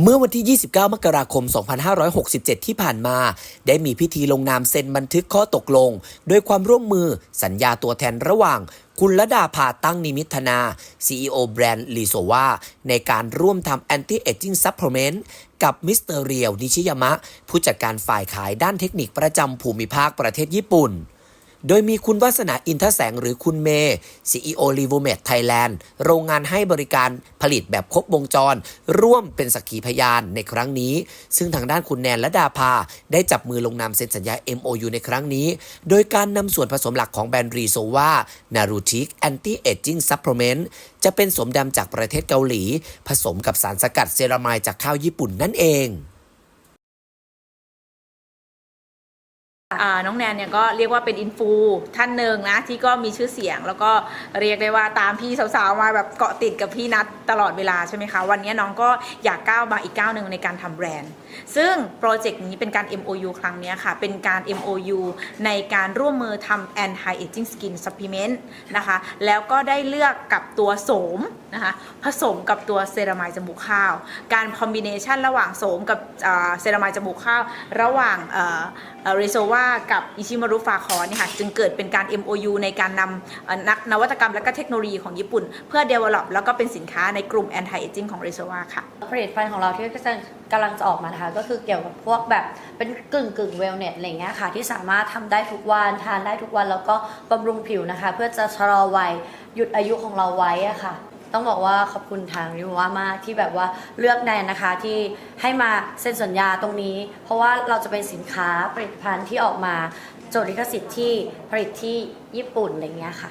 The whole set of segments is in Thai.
เมื่อวันที่ 29 มกราคม 2567 ที่ผ่านมา ได้มีพิธีลงนามเซ็นบันทึกข้อตกลง โดยความร่วมมือสัญญาตัวแทนระหว่าง คุณละดาภาตั้งนิมิตธนา CEO แบรนด์ลีโซวาในการร่วมทำ Anti Aging Supplement กับมิสเตอร์เรียวนิชิยามะ ผู้จัดการฝ่ายขายด้านเทคนิคประจำภูมิภาคประเทศญี่ปุ่น โดยมีคุณวาสนาอินทแสงหรือคุณเมย์ CEO l i v o m e d Thailand โรงงานให้บริการผลิตแบบครบวงจร ร่วมเป็นสักขีพยานในครั้งนี้ ซึ่งทางด้านคุณแนนและดาภา ได้จับมือลงนามเซ็นสัญญา MOU ในครั้งนี้ โดยการนำส่วนผสมหลักของแบรนด์รีโซวานารูทิกแอนตี้เอจจิ้งซัพพลีเมนต์จะเป็นสมดำจากประเทศเกาหลี ผสมกับสารสกัดเซรามายจากข้าวญี่ปุ่นนั่นเอง น้องแนนเนี่ยก็เรียกว่าเป็นอินฟูท่านหนึ่งนะ ที่ก็มีชื่อเสียงแล้วก็เรียกได้ว่าตามพี่สาวๆมาแบบเกาะติดกับพี่นัทตลอดเวลาใช่ไหมคะ วันนี้น้องก็อยากก้าวมาอีกก้าวหนึ่งในการทำแบรนด์ ซึ่งโปรเจกต์นี้เป็นการ MOU ครั้งนี้ค่ะ เป็นการ MOU ในการร่วมมือทำ anti aging skin supplement นะคะแล้วก็ได้เลือกกับตัวโสมนะคะผสมกับตัวเซรามายจมูกข้าว การคอมบิเนชันระหว่างโสมกับเซรามายจมูกข้าว ระหว่างเรโซวากับอิชิมารุฟาคอนเนี่ยค่ะจึงเกิดเป็นการ MOU ในการนำนักนวัตกรรมและก็เทคโนโลยีของญี่ปุ่น เพื่อ develop แล้วก็เป็นสินค้าในกลุ่ม anti aging ของเรโซวาค่ะผลิตภัณฑ์ของเราที่กำลังจะออกมานะคะก็คือเกี่ยวกับพวกแบบเป็นกึ่งกึ่งเวลเนสอะไรเงี้ยค่ะ ที่สามารถทำได้ทุกวันทานได้ทุกวันแล้วก็บำรุงผิวนะคะ เพื่อจะชะลอวัยหยุดอายุของเราไว้อะค่ะ ต้องบอกว่าขอบคุณทางริวามากที่แบบว่าเลือกแนนนะคะที่ให้มาเซ็นสัญญาตรงนี้ เพราะว่าเราจะเป็นสินค้าผลิตภัณฑ์ที่ออกมาจดลิขสิทธิ์ที่ผลิตที่ญี่ปุ่นอะไรเงี้ยค่ะ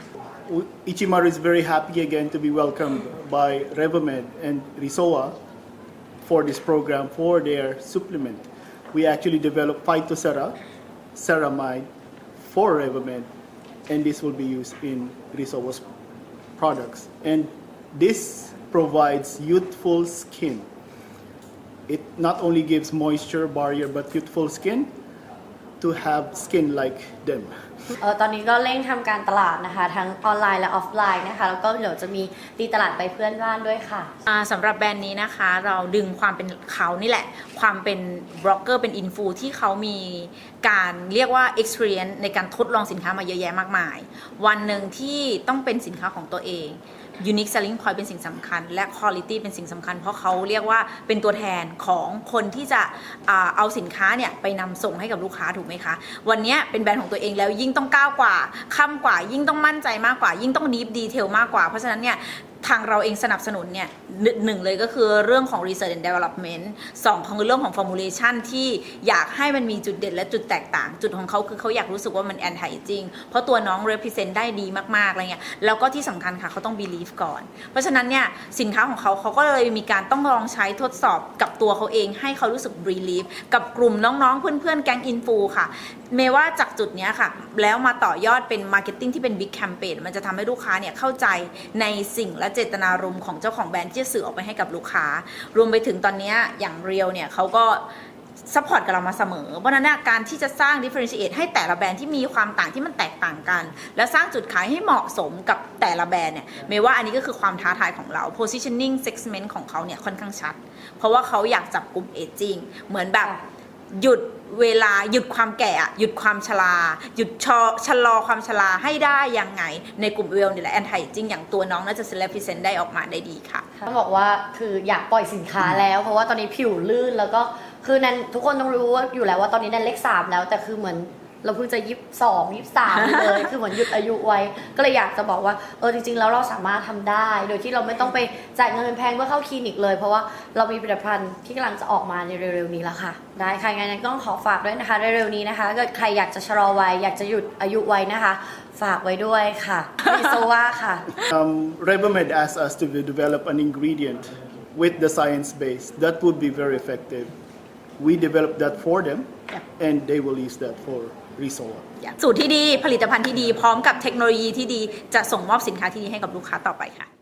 Ichimaru is very happy again to be welcomed by Revamed and Risoa for this program for their supplement. We actually developed Phytocera, ceramide for Revamed, and this will be used in Risoa's products. And this provides youthful skin. It not only gives moisture barrier but youthful skin to have skin like them. เออตอนนี้ก็เร่งทำการตลาดนะคะ ทั้งออนไลน์และออฟไลน์นะคะ แล้วก็เดี๋ยวจะมีตีตลาดไปเพื่อนบ้านด้วยค่ะ อ่าสำหรับแบรนด์นี้นะคะ เราดึงความเป็นเขานี่แหละ ความเป็นบล็อกเกอร์เป็นอินฟูที่เขามีการเรียกว่า experience ในการทดลองสินค้ามาเยอะแยะมากมาย วันหนึ่งที่ต้องเป็นสินค้าของตัวเอง unique selling point เป็นสิ่งสำคัญ และ quality เป็นสิ่งสำคัญ เพราะเขาเรียกว่าเป็นตัวแทนของคนที่จะอาเอาสินค้าเนี่ยไปนำส่งให้กับลูกค้าถูกไหมคะ วันนี้เป็นแบรนด์ของตัวเองแล้วยิ่งต้องก้าวกว่าค้ากว่า ยิ่งต้องมั่นใจมากกว่า ยิ่งต้องดีฟดีเทลมากกว่า เพราะฉะนั้นเนี่ย ทางเราเองสนับสนุนเนี่ยหนึ่งเลยก็คือเรื่องของ research and development สองคือเรื่องของ formulation ที่อยากให้มันมีจุดเด่นและจุดแตกต่าง จุดของเขาคือเขาอยากรู้สึกว่ามัน anti aging เพราะตัวน้อง represent ได้ดีมากๆอะไรเงี้ยแล้วก็ที่สำคัญค่ะเขาต้อง believe ก่อน เพราะฉะนั้นเนี่ยสินค้าของเขาเขาก็เลยมีการต้องลองใช้ทดสอบกับตัวเขาเองให้เขารู้สึก believe กับกลุ่มน้องๆ เพื่อนๆ แก๊งอินฟูค่ะ เมว่าจากจุดนี้ค่ะ แล้วมาต่อยอดเป็นมาร์เก็ตติ้งที่เป็นบิ๊กแคมเปญมันจะทำให้ลูกค้าเนี่ยเข้าใจในสิ่งและเจตนารมณ์ของเจ้าของแบรนด์ที่จะสื่อออกไปให้กับลูกค้า รวมไปถึงตอนนี้อย่างเรียวเนี่ยเขาก็ซัพพอร์ตกับเรามาเสมอ เพราะนั้นเนยการที่จะสร้าง differentiate ให้แต่ละแบรนด์ที่มีความต่างที่มันแตกต่างกัน และสร้างจุดขายให้เหมาะสมกับแต่ละแบรนด์เนี่ยเมว่าอันนี้ก็คือความท้าทายของเรา positioning segment ของเขาเนี่ยค่อนข้างชัด เพราะว่าเขาอยากจับกลุ่ม aging เหมือนแบบหยุด เวลาหยุดความแก่อะหยุดความชราหยุดชอชะลอความชราให้ได้ยังไง ในกลุ่มเวลนี่แหละแอนไทจริงอย่างตัวน้องน่าจะเซเลฟิเซนได้ออกมาได้ดีค่ะต้องบอกว่าคืออยากปล่อยสินค้าแล้ว เพราะว่าตอนนี้ผิวลื่นแล้วก็คือนันทุกคนต้องรู้ว่าอยู่แล้วว่าตอนนี้นันเลขสามแล้วแต่คือเหมือน เราเพิ่งจะยิบสองยิบสามเลย คือเหมือนหยุดอายุไว้ ก็เลยอยากจะบอกว่า เออจริง ๆ แล้วเราสามารถทำได้ โดยที่เราไม่ต้องไปจ่ายเงินแพงเพื่อเข้าคลินิกเลย เพราะว่าเรามีผลิตภัณฑ์ที่กำลังจะออกมาในเร็วๆนี้แล้วค่ะ ได้ค่ะงั้นนันก็ต้องขอฝากด้วยนะคะเร็วๆนี้นะคะถ้าเกิดใครอยากจะชะลอวัยอยากจะหยุดอายุไว้นะคะ ฝากไว้ด้วยค่ะมิโซวาค่ะ Um, Revamed asked us to develop an ingredient with the science base that would be very effective. We developed that for them, and they will use that for รีโซสูตรที่ดีผลิตภัณฑ์ที่ดี พร้อมกับเทคโนโลยีที่ดีจะส่งมอบสินค้าที่ดีให้กับลูกค้าต่อไปค่ะ